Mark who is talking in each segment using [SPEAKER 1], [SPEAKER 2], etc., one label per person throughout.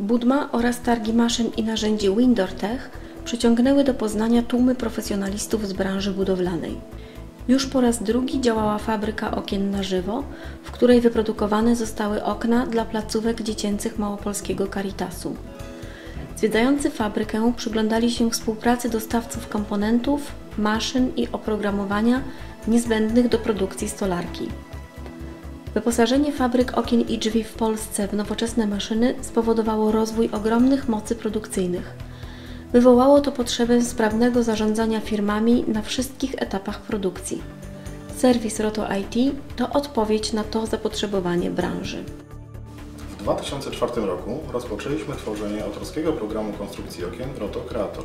[SPEAKER 1] Budma oraz targi maszyn i narzędzi Windortech przyciągnęły do Poznania tłumy profesjonalistów z branży budowlanej. Już po raz drugi działała fabryka okien na żywo, w której wyprodukowane zostały okna dla placówek dziecięcych Małopolskiego Caritasu. Zwiedzający fabrykę przyglądali się współpracy dostawców komponentów, maszyn i oprogramowania niezbędnych do produkcji stolarki. Wyposażenie fabryk okien i drzwi w Polsce w nowoczesne maszyny spowodowało rozwój ogromnych mocy produkcyjnych. Wywołało to potrzebę sprawnego zarządzania firmami na wszystkich etapach produkcji. Serwis Roto IT to odpowiedź na to zapotrzebowanie branży.
[SPEAKER 2] W 2004 roku rozpoczęliśmy tworzenie autorskiego programu konstrukcji okien Roto Creator.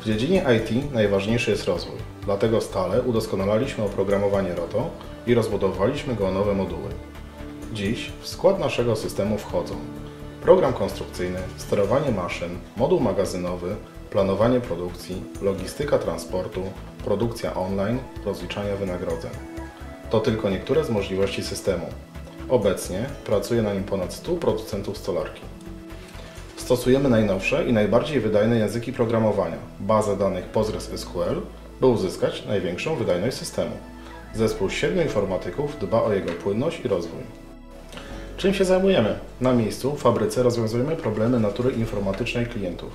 [SPEAKER 2] W dziedzinie IT najważniejszy jest rozwój, dlatego stale udoskonalaliśmy oprogramowanie Roto i rozbudowaliśmy go o nowe moduły. Dziś w skład naszego systemu wchodzą program konstrukcyjny, sterowanie maszyn, moduł magazynowy, planowanie produkcji, logistyka transportu, produkcja online, rozliczania wynagrodzeń. To tylko niektóre z możliwości systemu. Obecnie pracuje na nim ponad 100 producentów stolarki. Stosujemy najnowsze i najbardziej wydajne języki programowania, bazę danych PostgreSQL, by uzyskać największą wydajność systemu. Zespół siedmiu informatyków dba o jego płynność i rozwój. Czym się zajmujemy? Na miejscu, w fabryce rozwiązujemy problemy natury informatycznej klientów.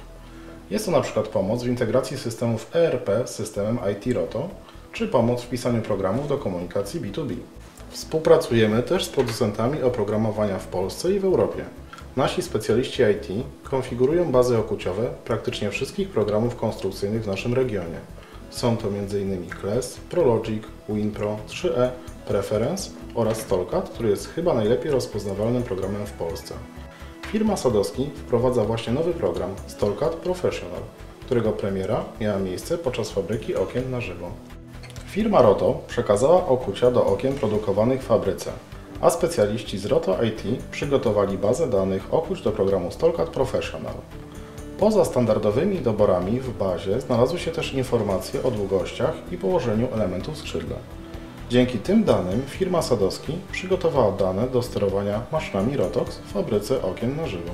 [SPEAKER 2] Jest to na przykład pomoc w integracji systemów ERP z systemem IT Roto, czy pomoc w pisaniu programów do komunikacji B2B. Współpracujemy też z producentami oprogramowania w Polsce i w Europie. Nasi specjaliści IT konfigurują bazy okuciowe praktycznie wszystkich programów konstrukcyjnych w naszym regionie. Są to m.in. CLES, ProLogic, WinPro, 3E, Preference oraz Stolcat, który jest chyba najlepiej rozpoznawalnym programem w Polsce. Firma Sadowski wprowadza właśnie nowy program Stolcat Professional, którego premiera miała miejsce podczas fabryki okien na żywo. Firma Roto przekazała okucia do okien produkowanych w fabryce, a specjaliści z Roto IT przygotowali bazę danych okuć do programu Stolcat Professional. Poza standardowymi doborami w bazie znalazły się też informacje o długościach i położeniu elementów skrzydła. Dzięki tym danym firma Sadowski przygotowała dane do sterowania maszynami Rotox w fabryce okien na żywo.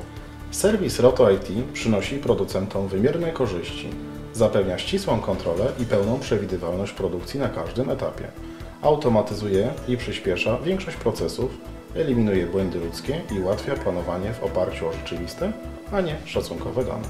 [SPEAKER 2] Serwis Roto IT przynosi producentom wymierne korzyści. Zapewnia ścisłą kontrolę i pełną przewidywalność produkcji na każdym etapie. Automatyzuje i przyspiesza większość procesów, eliminuje błędy ludzkie i ułatwia planowanie w oparciu o rzeczywiste, a nie szacunkowe dane.